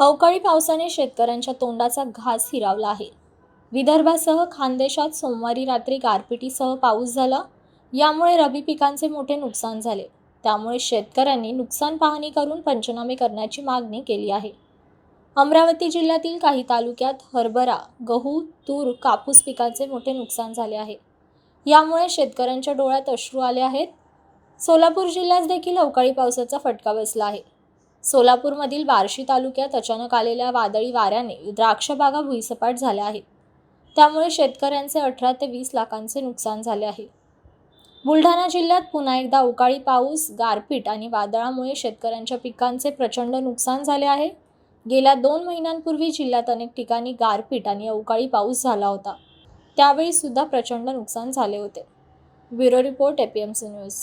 अवकाळी पावसाने शेतकऱ्यांच्या तोंडाचा घास हिरावला आहे. विदर्भासह खानदेशात सोमवारी रात्री गारपिटीसह पाऊस झाला. यामुळे रबी पिकांचे मोठे नुकसान झाले. त्यामुळे शेतकऱ्यांनी नुकसान पाहणी करून पंचनामे करण्याची मागणी केली आहे. अमरावती जिल्ह्यातील काही तालुक्यात हरभरा गहू तूर कापूस पिकांचे मोठे नुकसान झाले आहे. यामुळे शेतकऱ्यांच्या डोळ्यात अश्रू आले आहेत. सोलापूर जिल्ह्यात देखील अवकाळी पावसाचा फटका बसला आहे. सोलापूरमधील बार्शी तालुक्यात अचानक आलेल्या वादळी वाऱ्याने द्राक्षबागा भुईसपाट झाल्या आहेत. त्यामुळे शेतकऱ्यांचे अठरा ते वीस लाखांचे नुकसान झाले आहे. बुलढाणा जिल्ह्यात पुन्हा एकदा अवकाळी पाऊस गारपीट आणि वादळामुळे शेतकऱ्यांच्या पिकांचे प्रचंड नुकसान झाले आहे. गेल्या दोन महिन्यांपूर्वी जिल्ह्यात अनेक ठिकाणी गारपीट आणि अवकाळी पाऊस झाला होता. त्यावेळी सुद्धा प्रचंड नुकसान झाले होते. Bureau report APMC news